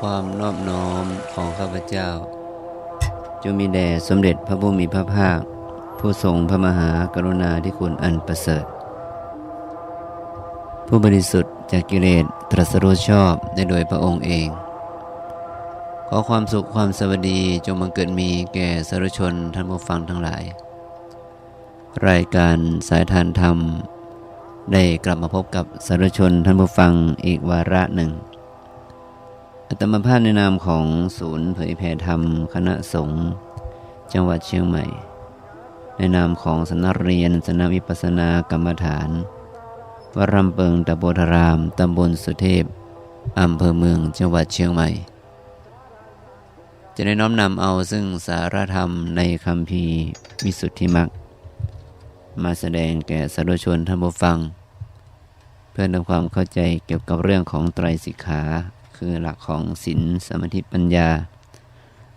ความนอบน้อมของข้าพเจ้าจงมีแด่สมเด็จพระผู้มีพระภาค ผู้ทรงพระมหากรุณาธิคุณอันประเสริฐ ผู้บริสุทธิ์จากกิเลสตรัสรู้ชอบได้โดยพระองค์เอง ขอความสุขความสวัสดีจงบังเกิดมีแก่สาธุชนท่านผู้ฟังทั้งหลาย รายการสายทานธรรม ได้กลับมาพบกับสาธุชนท่านผู้ฟังอีกวาระหนึ่ง อัตมาภาพในนามของศูนย์เผยแผ่ธรรม คณะสงฆ์จังหวัดเชียงใหม่ ในนามของสนักเรียนสนักวิปัสสนากรรมฐานวรำเปิงตะโบธาราม ตำบลสุเทพ อำเภอเมืองจังหวัดเชียงใหม่ จะได้น้อมนำเอาซึ่งสารธรรมในคำพีวิสุทธิมักมาแสดงแก่สาธุชนท่านผู้ฟัง เพื่อทำความเข้าใจเกี่ยวกับเรื่องของไตรสิกขา คือหลักของศีลสมาธิปัญญา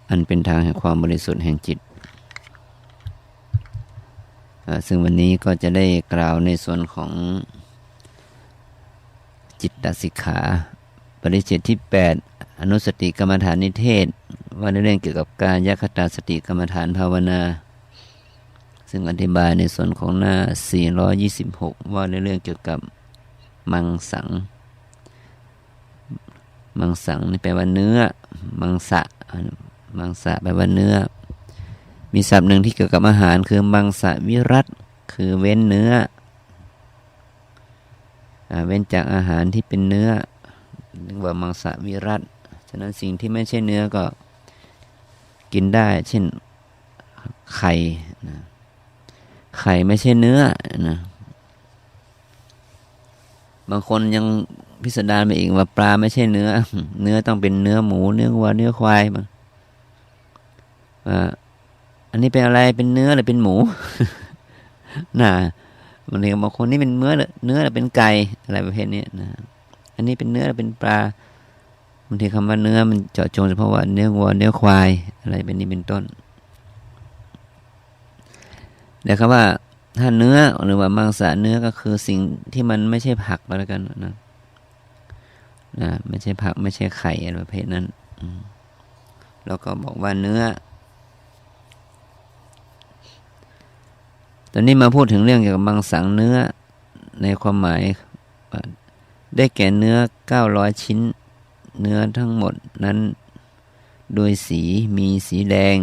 อันเป็นทางแห่งความบริสุทธิ์แห่งจิต ซึ่งวันนี้ก็จะได้กล่าวในส่วนของจิตตสิกขาปริเชตที่ 8 อนุสติกรรมฐานนิเทศ ว่าในเรื่องเกี่ยวกับการยัคตาสติกรรมฐานภาวนา ซึ่งอธิบายในส่วนของหน้า 426 ว่าในเรื่องเกี่ยวกับมังสัง มังสังนี่แปลว่าเนื้อ มังสะ มังสะแปลว่าเนื้อ มีศัพท์หนึ่งที่เกี่ยวกับอาหารคือมังสะวิรัต คือเว้นเนื้ออเว้นจากอาหารที่เป็นเนื้อเรียกว่ามังสะวิรัต ฉะนั้นสิ่งที่ไม่ใช่เนื้อก็กินได้ เช่นไข่นะไข่ไม่ใช่เนื้อนะ บางคนยัง พิสดารไปอีกว่าปลาไม่ใช่เนื้อ เนื้อต้องเป็นเนื้อหมู เนื้อวัวเนื้อควายบางอันนี้เป็นอะไรเป็นเนื้อหรือเป็นหมูน่ะบางทีบางคนนี่เป็นเนื้อหรือเนื้อหรือเป็นไก่อะไรประเภทนี้นะอันนี้เป็นเนื้อหรือเป็นปลาบางทีคำว่าเนื้อมันเจาะจงเฉพาะว่าเนื้อวัวเนื้อควายอะไรเป็นนี้เป็นต้นแต่คำว่าถ้าเนื้อหรือว่ามังสะเนื้อก็คือสิ่งที่มันไม่ใช่ผักก็แล้วกันนะ นะไม่ใช่ผักไม่ใช่ไข่อะไรประเภทนั้นแล้วก็บอกว่าเนื้อ ตอนนี้มาพูดถึงเรื่องเกี่ยวกับมังสังเนื้อในความหมาย ได้แก่เนื้อ 900 ชิ้น เนื้อทั้งหมดนั้น โดยสีมีสีแดง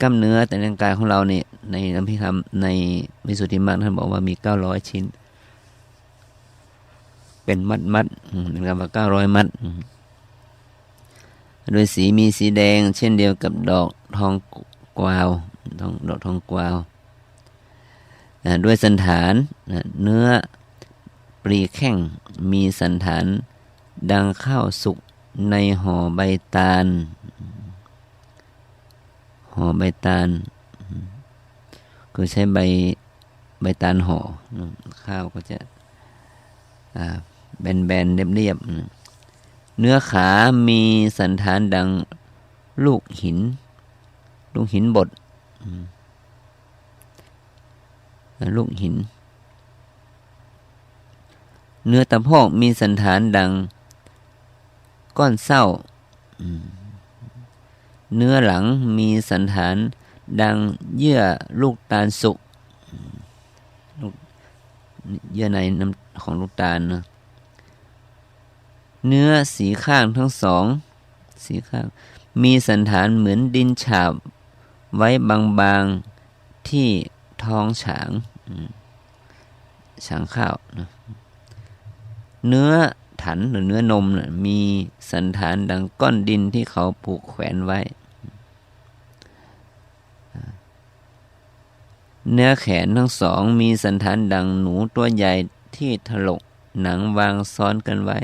กล้ามเนื้อแต่ร่างกายของเราเนี่ยในน้ำพิธรรมในวิสุทธิมรรคท่านบอกว่ามี 900 ชิ้น เป็นมัดมัดๆอืมเป็นคำว่า900มัดอืมโดยสีมีสีแดง เช่นเดียวกับดอกทองกวาวทองดอกทองกวาวด้วยสันฐานเนื้อปรีแข้งมีสันฐานดังข้าวสุกในห่อใบตาล ห่อใบตาลคือใช้ใบใบตาลห่อข้าวก็จะ แบนๆเรียบๆเนื้อขามีสันฐานดังลูกหิน ลูกหินบดลูกหิน เนื้อตะโพกมีสันฐานดัง ก้อนเศร้าเนื้อหลังมีสันฐานดังเยื่อลูกตาลสุกอืมลูกเยื่อในน้ำของลูกตาลนะ เนื้อสีข้างทั้งสอง สีข้าง มีสันฐานเหมือนดินฉาบ ไว้บางๆที่ท้องฉางฉางข้าวนะเนื้อถันหรือเนื้อนมนะมีสันฐานดังก้อนดินที่เขาผูกแขวนไว้ เนื้อแขนทั้งสอง มีสันฐานดังหนูตัวใหญ่ที่ถลกหนังวางซ้อนกันไว้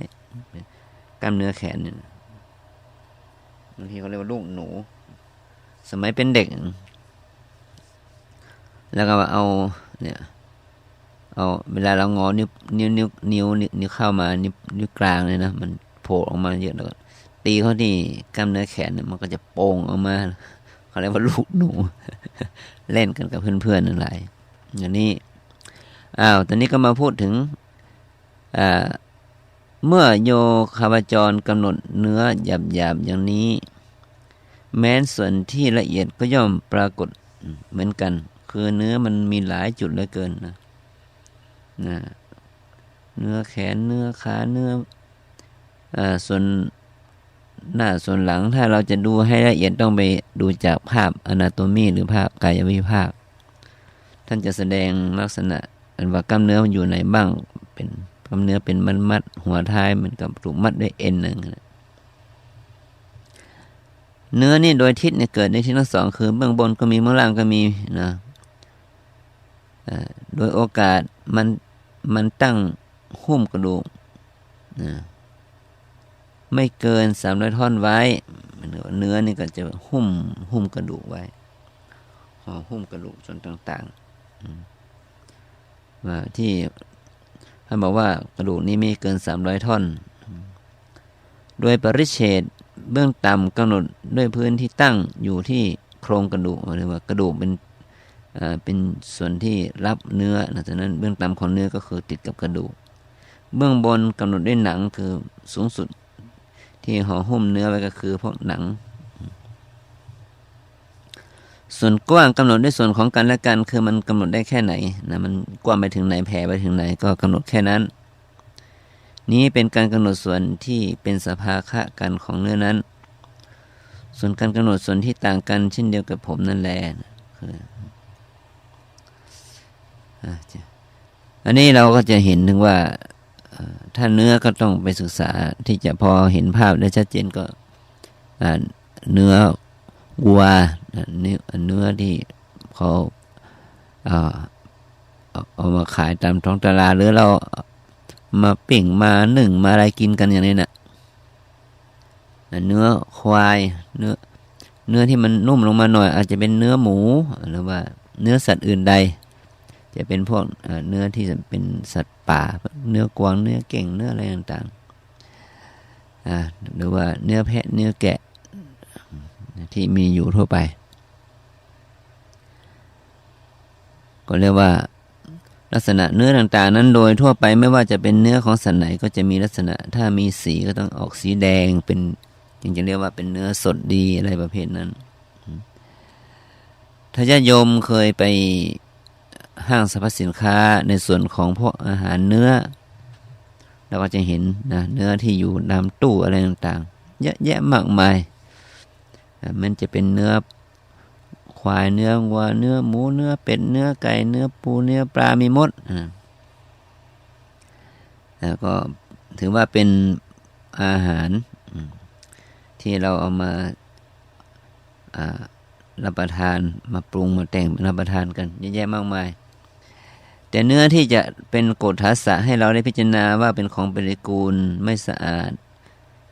กล้ามเนื้อแขนเนี่ยบางทีเขาเรียกว่าลูกหนู สมัยเป็นเด็ก แล้วก็เอา เนี่ย เอาเวลาเรางอนิ้วนิ้วนิ้วนิ้วนิ้วเข้ามานิ้วนิ้วกลางเลยนะมันโผล่ออกมาเยอะแล้วก็ตีเขาที่กล้ามเนื้อแขนเนี่ยมันก็จะโป่งออกมาเขาเรียกว่าลูกหนู เล่นกันกับเพื่อนๆนั่นแหละอย่างนี้อ้าวตอนนี้ก็มาพูดถึงอ่า เมื่อโยคาวจรกำหนดเนื้อหยาบหยาบอย่างนี้ แม้นส่วนที่ละเอียดก็ย่อมปรากฏเหมือนกัน คือเนื้อมันมีหลายจุดเหลือเกินนะนะเนื้อแขนเนื้อขาเนื้ออส่วนหน้าส่วนหลังถ้าเราจะดูให้ละเอียดต้องไปดูจากภาพอนาโตมีหรือภาพกายวิภาค ท่านจะแสดงลักษณะอันว่ากล้ามเนื้อมันอยู่ไหนบ้างเป็น กล้ามเนื้อเป็นมัดมัดหัวท้ายมันกับถูกมัดด้วยเอ็นหนึ่งเนื้อนี่โดยทิศเนี่ยเกิดในทิศทั้งสองคือเบื้องบนก็มีเบื้องล่างก็มีนะโดยโอกาสมันมันตั้งหุ้มกระดูกนะไม่เกินสามร้อยท่อนไว้ เนื้อนี่ก็จะหุ้มหุ้มกระดูกไว้ห่อหุ้มกระดูกส่วนต่างๆว่าที่ ท่านบอกว่ากระดูกนี้ม่เกินสามร้อยท่อน โดยปริเฉดเบื้องต่ำกำหนดด้วยพื้นที่ตั้งอยู่ที่โครงกระดูกหรือว่ากระดูกเป็นเป็นส่วนที่รับเนื้อนะฉะนั้นเบื้องต่ำของเนื้อก็คือติดกับกระดูก เบื้องบนกำหนดด้วยหนังคือสูงสุดที่ห่อหุ้มเนื้อไว้ก็คือพวกหนัง ส่วนกว้างกำหนดด้วยส่วนของกันและกันคือมันกำหนดได้แค่ไหนนะมันกว้างไปถึงไหนแผ่ไปถึงไหนก็กำหนดแค่นั้น นี้เป็นการกำหนดส่วนที่เป็นสภาคะกันของเนื้อนั้น ส่วนการกำหนดส่วนที่ต่างกันเช่นเดียวกับผมนั่นแหละคืออันนี้เราก็จะเห็นถึงว่าถ้าเนื้อก็ต้องไปศึกษาที่จะพอเห็นภาพได้ชัดเจนก็เนื้อ วัวเนื้อเนื้อที่เขาเอามาขายตามท้องตลาดหรือเรามาปิ่งมาหนึ่งมาอะไรกินกันอย่างนี้นะ่ะเนื้อควายเนื้อเนื้อที่มันนุ่มลงมาหน่อย อาจจะเป็นเนื้อหมูหรือว่าเนื้อสัตว์อื่นใด จะเป็นพวกเนื้อที่เป็นสัตว์ป่า เนื้อกวางเนื้อเก่งเนื้ออะไรต่างๆหรือว่าเนื้อแพะเนื้อแกะ ที่มีอยู่ทั่วไป ก็เรียกว่า ลักษณะเนื้อต่างๆ นั้นโดยทั่วไปไม่ว่าจะเป็นเนื้อของสัตว์ไหนก็จะมีลักษณะ ถ้ามีสีก็ต้องออกสีแดงเป็นจึงจะเรียกว่าเป็นเนื้อสดดีอะไรประเภทนั้น ถ้าญาโยมเคยไปห้างสรรพสินค้าในส่วนของพวกอาหารเนื้อเราก็จะเห็นนะเนื้อที่อยู่ตามตู้อะไรต่างๆ เยอะแยะมากมาย มันจะเป็นเนื้อควายเนื้อวัวเนื้อหมูเนื้อเป็ดเนื้อไก่เนื้อปูเนื้อปลามีมดแล้วก็ถือว่าเป็นอาหารที่เราเอามารับประทานมาปรุงมาแต่งรับประทานกันเยอะแยะมากมาย แต่เนื้อที่จะเป็นโกฏทัสะให้เราได้พิจารณาว่าเป็นของปฏิกูลไม่สะอาด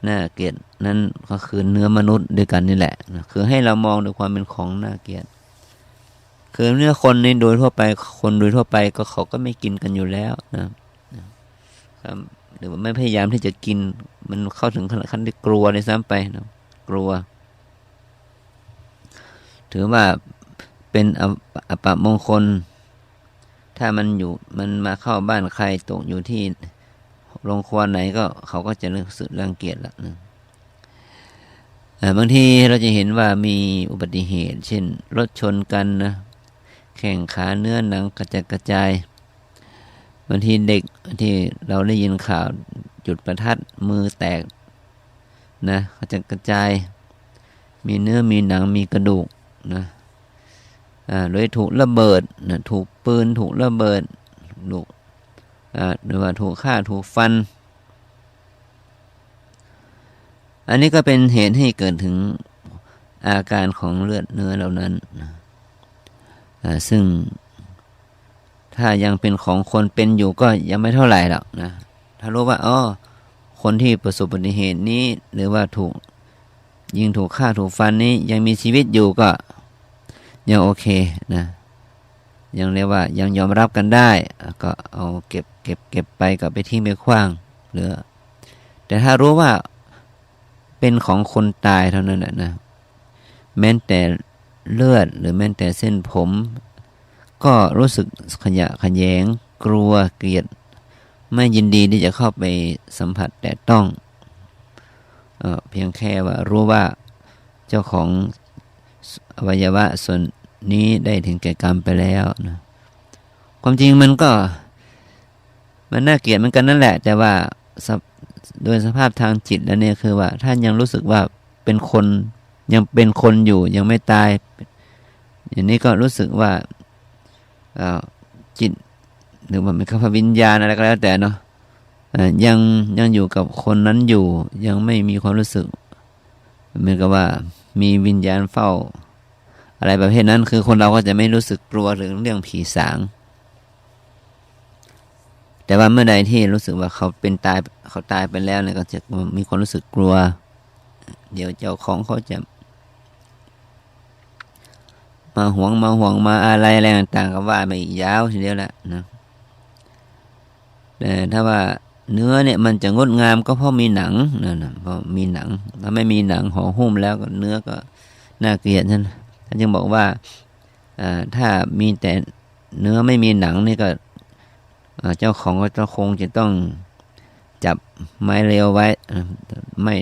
น่าเกลียดนั้นก็คือเนื้อมนุษย์ด้วยกันนี่แหละ คือให้เรามองด้วยความเป็นของน่าเกลียด คือเนื้อคนในโดยทั่วไปคนโดยทั่วไปก็เขาก็ไม่กินกันอยู่แล้วนะครับหรือว่าไม่พยายามที่จะกิน มันเข้าถึงขั้นที่กลัวในซ้ำไปนะกลัว ถือว่าเป็นอปมงคล ถ้ามันอยู่มันมาเข้าบ้านใครตกอยู่ที่ โรงครัวไหนก็เขาก็จะรู้สึกรังเกียจละนะบางทีเราจะเห็นว่ามีอุบัติเหตุ เช่น รถชนกันนะแข่งขาเนื้อหนังกระจายกระจายบางทีเด็กที่เราได้ยินข่าวจุดประทัดมือแตกนะกระจายกระจาย มีเนื้อมีหนังมีกระดูกนะโดยถูกระเบิดนะถูกปืนถูกระเบิดถูก หรือว่าถูกฆ่าถูกฟัน อันนี้ก็เป็นเหตุให้เกิดถึงอาการของเลือดเนื้อเหล่านั้น ซึ่งถ้ายังเป็นของคนเป็นอยู่ก็ยังไม่เท่าไหร่หรอกนะ ถ้ารู้ว่าอ๋อคนที่ประสบอุบัติเหตุนี้ หรือว่าถูกยิงถูกฆ่าถูกฟันนี้ยังมีชีวิตอยู่ก็ยังโอเคนะ ยังเรียกว่ายังยอมรับกันได้ ก็เอาเก็บเก็บเก็บไปก็ไปทิ้งไปคว้างเหรือ แต่ถ้ารู้ว่าเป็นของคนตายเท่านั้นนะแม้แต่เลือดหรือแม้แต่เส้นผม ก็รู้สึกขยะขยง กลัวเกลียด ไม่ยินดีที่จะเข้าไปสัมผัสแต่ต้องเออเพียงแค่ว่ารู้ว่าเจ้าของอวัยวะส่วน นี้ได้ถึงแก่กรรมไปแล้วนะความจริงมันก็ มันน่าเกลียดเหมือนกันนั่นแหละ แต่ว่าโดยสภาพทางจิตแล้วเนี่ยคือว่า ท่านยังรู้สึกว่าเป็นคนยังเป็นคนอยู่ยังไม่ตาย อย่างนี้ก็รู้สึกว่าจิตหรือว่าเป็นคำวิญญาณอะไรก็แล้วแต่เนาะยังยังอยู่กับคนนั้นอยู่ ยังไม่มีความรู้สึกเหมือนกับว่ามีวิญญาณเฝ้า อะไรประเภทนั้นคือคนเราก็จะไม่รู้สึกกลัวถึงเรื่องผีสาง แต่ว่าเมื่อใดที่รู้สึกว่าเขาเป็นตายเขาตายไปแล้วเนี่ยก็จะมีความรู้สึกกลัว เดี๋ยวเจ้าของเขาจะ มาห่วงมาห่วงมาอะไรอะไรต่างๆก็ว่าไปอีกยาวทีเดียวแหละนะแต่ถ้าว่าเนื้อเนี่ยมันจะงดงามก็เพราะมีหนังนั่นนะเพราะมีหนัง ถ้าไม่มีหนังห่อหุ้มแล้วก็เนื้อก็น่าเกลียดท่านท่านจึงบอกว่าถ้ามีแต่เนื้อไม่มีหนังนี่ก็เจ้าของก็จะคงจะต้องจับไม้เรียวไว้ ไม่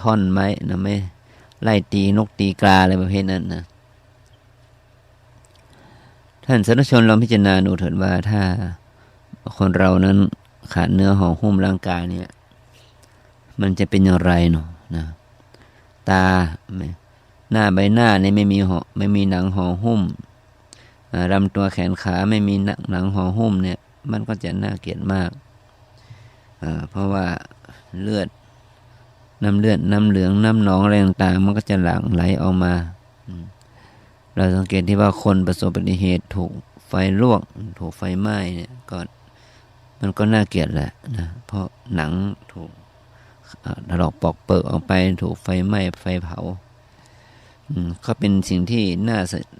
ท่อนไม้นะไม่ไล่ตีนกตีกาอะไรประเภทนั้นนะท่านสาธุชนลองพิจารณาดูเถิดว่าถ้าคนเรานั้นขาดเนื้อห่อหุ้มร่างกายเนี่ย มันจะเป็นอย่างไรเนาะนะ ตา หน้าใบหน้าเนี่ยไม่มีห่อไม่มีหนังห่อหุ้มลำตัวแขนขาไม่มีหนังห่อหุ้มเนี่ย มันก็จะน่าเกลียดมากเพราะว่าเลือดน้ำเลือดน้ำเหลืองน้ำหนองอะไรต่างๆมันก็จะหลั่งไหลออกมาเราสังเกตที่ว่าคนประสบอุบัติเหตุถูกไฟลวก ถูกไฟไหม้เนี่ยก็มันก็น่าเกลียดแหละนะเพราะหนังถูกถลอกปอกเปิกออกไปถูกไฟไหม้ไฟเผา ก็เป็นสิ่งที่น่า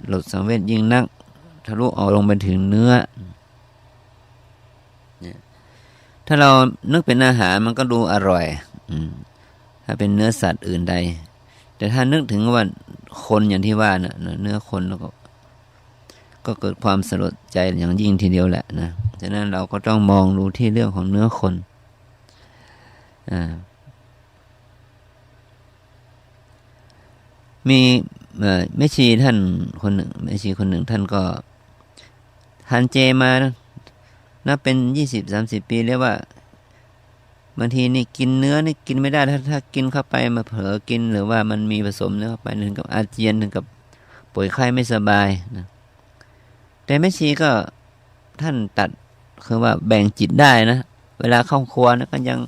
หลดสังเวชยิ่งนัก ทะลุออกลงไปถึงเนื้อ ถ้าเรานึกเป็นอาหารมันก็ดูอร่อย ถ้าเป็นเนื้อสัตว์อื่นใด แต่ถ้านึกถึงว่าคนอย่างที่ว่านะเนื้อคนแล้วก็ ก็เกิดความสลดใจอย่างยิ่งทีเดียวแหละนะ ฉะนั้นเราก็ต้องมองดูที่เรื่องของเนื้อคน อ่า มีแม่ชีท่านคนหนึ่งแม่ชีคนหนึ่งท่านก็ทานเจมานับเป็นยี่สิบสามสิบปีเรียกว่าบางทีนี่กินเนื้อนี่กินไม่ได้ถ้าถ้ากินเข้าไปมาเผลอกินหรือว่ามันมีผสมเนื้อเข้าไปถึงกับอาเจียนถึงกับป่วยไข้ไม่สบายนะแต่แม่ชีก็ท่านตัดคือว่าแบ่งจิตได้นะ เวลาเข้าครัวนะก็ยัง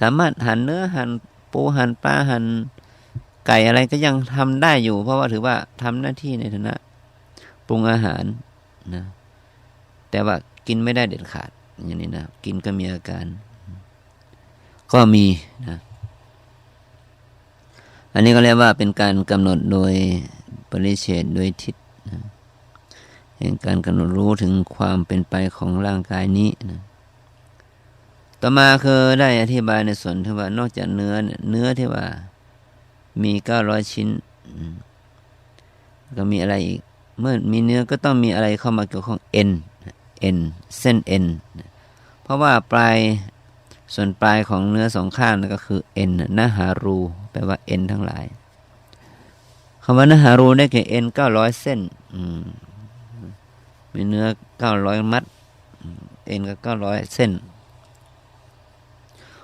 สามารถหั่นเนื้อหั่นปูหั่นปลาหั่น ไก่อะไรก็ยังทำได้อยู่ เพราะว่าถือว่าทำหน้าที่ในฐานะปรุงอาหารนะแต่ว่ากินไม่ได้เด็ดขาดอย่างนี้นะกินก็มีอาการ ก็มีนะอันนี้ก็เรียกว่าเป็นการกำหนดโดยปริเฉดโดยทิศนะแห่งการกำหนดรู้ถึงความเป็นไปของร่างกายนี้นะต่อมาคือได้อธิบายในส่วนที่ว่านอกจากเนื้อเนื้อที่ว่า มีเก้าร้อยชิ้น ก็มีอะไรอีก เมื่อมีเนื้อก็ต้องมีอะไรเข้ามาเกี่ยวข้องเอ็นเอ็นเส้นเอ็นเพราะว่าปลายส่วนปลายของเนื้อสองข้างนั่นก็คือเอ็นนหารูแปลว่าเอ็นทั้งหลายคำว่านหารูได้แก่เอ็นเก้าร้อยเส้นมีเนื้อเก้าร้อยมัดเอ็นก็เก้าร้อยเส้น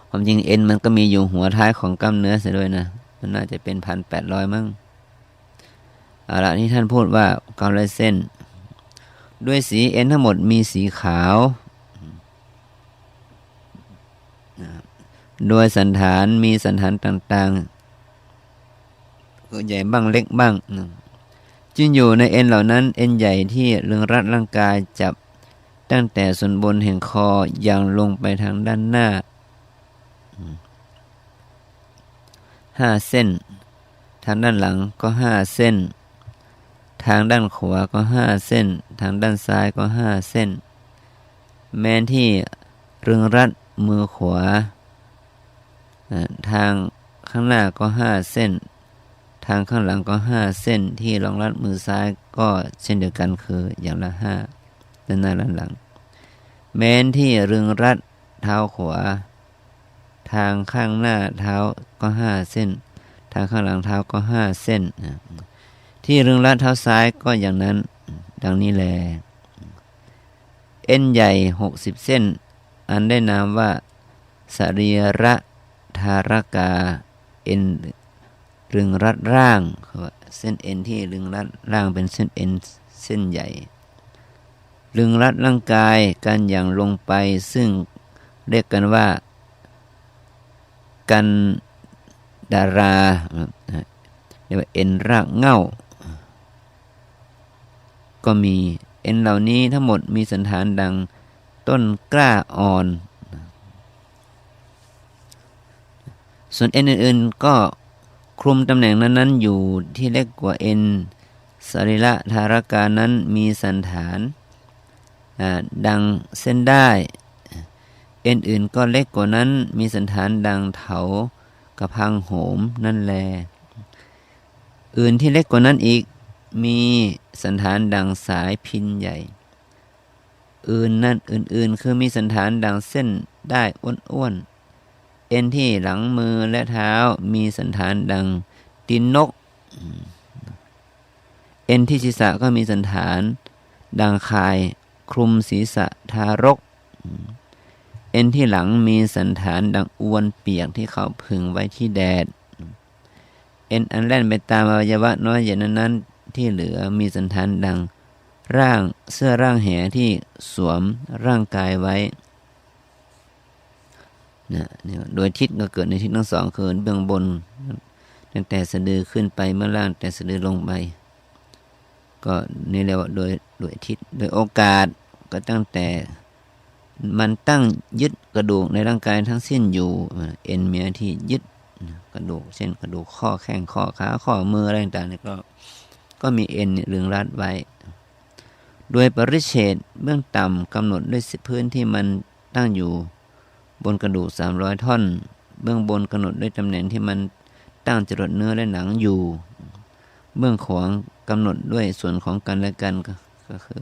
ความจริงเอ็นมันก็มีอยู่หัวท้ายของกล้ามเนื้อเสียด้วยนะ มันน่าจะเป็นพันแปดร้อยมั้งเอาละนี่ท่านพูดว่าการ้อยเส้น ด้วยสีเอ็นทั้งหมดมีสีขาว โดยสันฐานมีสันฐานต่างๆก็ใหญ่บ้างเล็กบ้างจึงอยู่ในเอ็นเหล่านั้นเอ็นใหญ่ที่เรืองรัดร่างกายจับตั้งแต่ส่วนบนแห่งคออย่างลงไปทางด้านหน้า ห้าเส้น ทางด้านหลังก็ห้าเส้น ทางด้านขวาก็ห้าเส้น ทางด้านซ้ายก็ห้าเส้น แม้นที่เรืองรัดมือขวา ทางข้างหน้าก็ห้าเส้น ทางข้างหลังก็ห้าเส้น ที่รองรัดมือซ้ายก็เช่นเดียวกันคืออย่างละห้าด้านหน้าด้านหลัง แม้นที่เรึงรัดเท้าขวา ทางข้างหน้าเท้าก็ห้าเส้น ทางข้างหลังเท้าก็ห้าเส้น ที่รึงรัดเท้าซ้ายก็อย่างนั้น ดังนี้แล เอ็นใหญ่หกสิบเส้น อันได้นามว่าสรีระธารกาเอ็นรึงรัดร่างเขาว่าเส้นเอ็นที่รึงรัดร่างเป็นเส้นเอ็นเส้นใหญ่ รึงรัดร่างกายกันอย่างลงไปซึ่งเรียกกันว่า กันดาราเรียกว่าเอ็นรากเง่า ก็มีเอ็นเหล่านี้ทั้งหมดมีสันฐานดังต้นกล้าอ่อน ส่วนเอ็นอื่นๆก็คลุมตำแหน่งนั้นๆ อยู่ที่เล็กกว่าเอ็นสรีระธารกานั้นมีสันฐานดังเส้นได้ เอ็นอื่นก็เล็กกว่านั้นมีสันฐานดังเถากระพังโหมนั่นแล อื่นที่เล็กกว่านั้นอีกมีสันฐานดังสายพินใหญ่ อื่นนั่นอื่นๆ คือมีสันฐานดังเส้นได้อ้วนๆเอ็นที่หลังมือและเท้ามีสันฐานดังตินนก เอ็นที่ศีรษะก็มีสันฐาน ดังคายคลุมศีรษะทารก เอ็นที่หลังมีสันฐานดังอวนเปียกที่เขาพึงไว้ที่แดด เอ็นอันแล่นไปตามอวัยวะน้อยอย่างนั้นที่เหลือมีสันฐานดัง ร่างเสื้อร่างแหที่สวมร่างกายไว้นะเนี่ยโดยทิศก็เกิดในทิศทั้งสองคือเบื้องบนตั้งแต่สะดือขึ้นไปเมื่อล่างแต่สะดือลงไป ก็นี่เรียกว่าโดยโดยทิศโดยโอกาสก็ตั้งแต่ มันตั้งยึดกระดูกในร่างกายทั้งสิ้นอยู่ เอ็นเมียที่ยึดกระดูก เช่นกระดูกข้อแข้งข้อขาข้อมืออะไรต่างๆก็ก็มีเอ็นเรืองรัดไว้ โดยปริเฉดเบื้องต่ำกำหนดด้วยพื้นที่มันตั้งอยู่บนกระดูก 300 ท่อน เบื้องบนกำหนดด้วยตำแหน่งที่มันตั้งจรดเนื้อและหนังอยู่ เบื้องขวางกำหนดด้วยส่วนของกันและกันก็คือ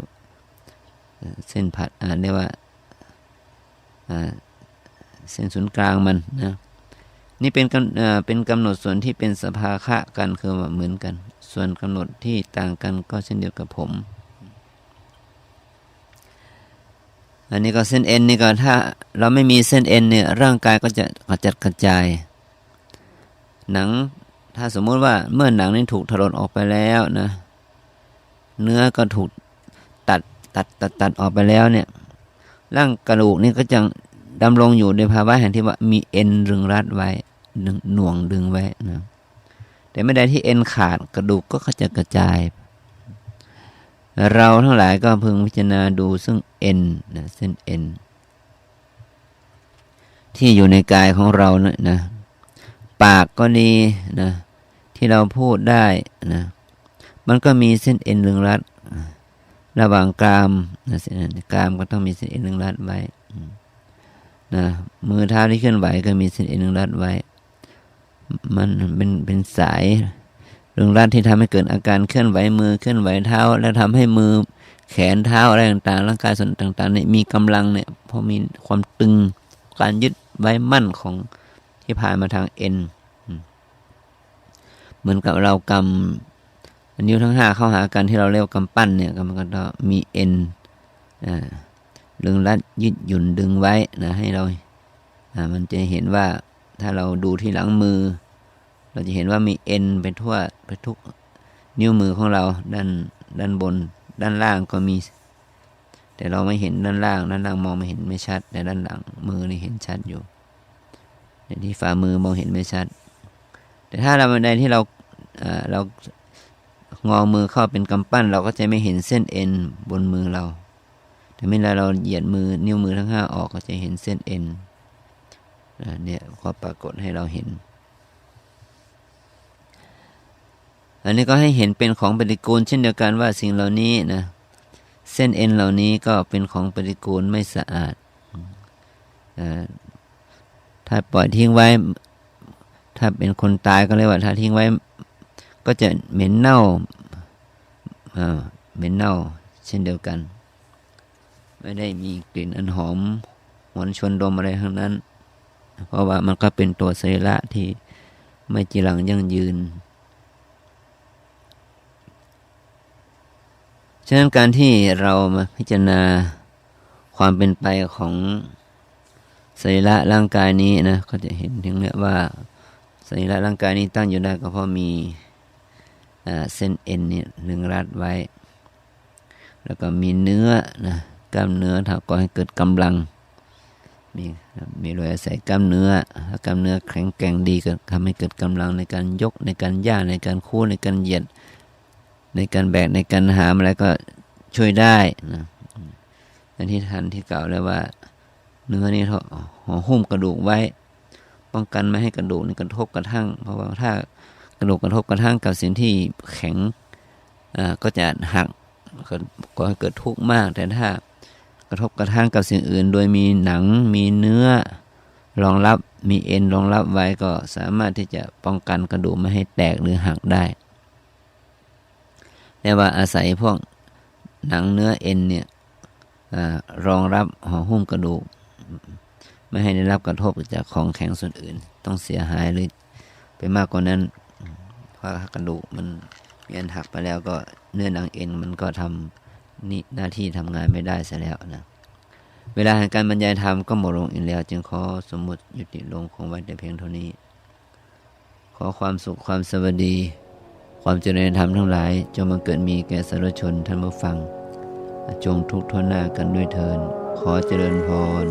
เส้นผัดอ่านเรียกว่า เส้นศูนย์กลางมันนะนี่เป็นเป็นกำหนดส่วนที่เป็นสภาคะกันคือเหมือนกัน ส่วนกำหนดที่ต่างกันก็เช่นเดียวกับผม อันนี้ก็เส้นเอ็นนี่ก็ถ้าเราไม่มีเส้นเอ็นเนี่ยร่างกายก็จะกระจัดกระจาย หนังถ้าสมมุติว่าเมื่อหนังนี้ถูกถลนออกไปแล้วนะ เนื้อก็ถูกตัดตัดตัดตัดออกไปแล้วเนี่ย ร่างกระดูกนี่ก็จะดำรงอยู่ในภาวะแห่งที่ว่ามีเอ็นรึงรัดไว้หน่วงดึงไว้นะแต่ไม่ได้ที่เอ็นขาดกระดูกก็จะกระจาย เราทั้งหลายก็พึงพิจารณาดูซึ่งเอ็นนะเส้นเอ็นที่อยู่ในกายของเรานะนะ ปากก็ดีนะ ที่เราพูดได้นะ มันก็มีเส้นเอ็นรึงรัด ระหว่างกรามนะเส้นกรามก็ต้องมีเส้นเอ็นรึงรัดไว้นะมือเท้าที่เคลื่อนไหวก็มีเส้นเอ็นรึงรัดไว้ มันเป็นเป็นสายเรื่องรัดที่ทำให้เกิดอาการเคลื่อนไหวมือเคลื่อนไหวเท้า แล้วทำให้มือแขนเท้าอะไรต่างๆ ร่างกายส่วนต่างๆเนี่ยมีกำลังเนี่ยพอมีความตึงการยึดไว้มั่นของที่ผ่านมาทางเอ็นเหมือนกับเรากำ นิ้วทั้งห้าเข้าหากันที่เราเรียกกำปั้นเนี่ยมันก็มีเอ็นเรื่องรัดยึดหยุ่นดึงไว้นะให้เรามันจะเห็นว่าถ้าเราดูที่หลังมือ เราจะเห็นว่ามีเอ็นไปทั่วไปทุกนิ้วมือของเราด้านด้านบน ด้านล่างก็มี แต่เราไม่เห็นด้านล่าง ด้านล่างมองไม่เห็นไม่ชัด แต่ด้านหลังมือนี่เห็นชัดอยู่ในที่ฝ่ามือมองเห็นไม่ชัด แต่ถ้าเราในที่เราเรา งอมือเข้าเป็นกำปั้น เราก็จะไม่เห็นเส้นเอ็นบนมือเรา แต่เมื่อเราเหยียดมือนิ้วมือทั้งห้าออกก็จะเห็นเส้นเอ็นเนี่ยก็ปรากฏให้เราเห็น อันนี้ก็ให้เห็นเป็นของปฏิกูล เช่นเดียวกันว่าสิ่งเหล่านี้นะเส้นเอ็นเหล่านี้ก็เป็นของปฏิกูลไม่สะอาดถ้าปล่อยทิ้งไว้ ถ้าเป็นคนตายก็เรียกว่า ถ้าทิ้งไว้ ก็จะเหม็นเน่าเหม็นเน่าเช่นเดียวกัน ไม่ได้มีกลิ่นอันหอมหวนชวนดมอะไรทั้งนั้น เพราะว่ามันก็เป็นตัวสรีระที่ไม่จีรังยั่งยืน ฉะนั้นการที่เรามาพิจารณาความเป็นไปของสรีระร่างกายนี้นะก็จะเห็นถึงเนี่ยว่าสรีระร่างกายนี้ตั้งอยู่ได้ก็เพราะมี เส้นเอ็นเนี่ยหนึ่งรัดไว้ แล้วก็มีเนื้อนะกล้ามเนื้อทำก่อให้เกิดกำลัง มีมีโดยอาศัยกล้ามเนื้อถ้ากล้ามเนื้อแข็งแกร่งดีก็ทำให้เกิดกำลังในการยกในการย่างในการคู่ในการเหยียด ในการแบกในการหามอะไรก็ช่วยได้นะอย่างที่ท่านที่กล่าวแล้วว่า เนื้อนี่ห่อหุ้มกระดูกไว้ ป้องกันไม่ให้กระดูกนี่กระทบกระทั่ง เพราะว่าถ้า ระดูกกระทบกระทั่งกับสิ่งที่แข็งก็จะหักก็ให้เกิดทุกข์มาก แต่ถ้ากระทบกระทั่งกับสิ่งอื่น โดยมีหนังมีเนื้อรองรับมีเอ็นรองรับไว้ก็สามารถที่จะป้องกันกระดูกไม่ให้แตกหรือหักได้แต่ว่าอาศัยพวกหนังเนื้อเอ็นเนี่ยอรองรับห่อหุ้มกระดูก ไม่ให้ได้รับกระทบจากของแข็งส่วนอื่น ต้องเสียหายหรือไปมากกว่านั้น เพราะกระดูกมันมีอันหักไปแล้วก็เนื้อหนังเอ็นมันก็ทำนี่หน้าที่ทำงานไม่ได้เสียแล้วนะเวลาแห่งการบรรยายธรรมก็หมดลงอีกแล้ว จึงขอสมมุติยุติลงคงไว้แต่เพียงเท่านี้ ขอความสุขความสวัสดี ความเจริญธรรมทั้งหลาย จงมาเกิดมีแก่สาธุชนท่านผู้ฟัง จงทุกทนหน้ากันด้วยเทินขอเจริญพร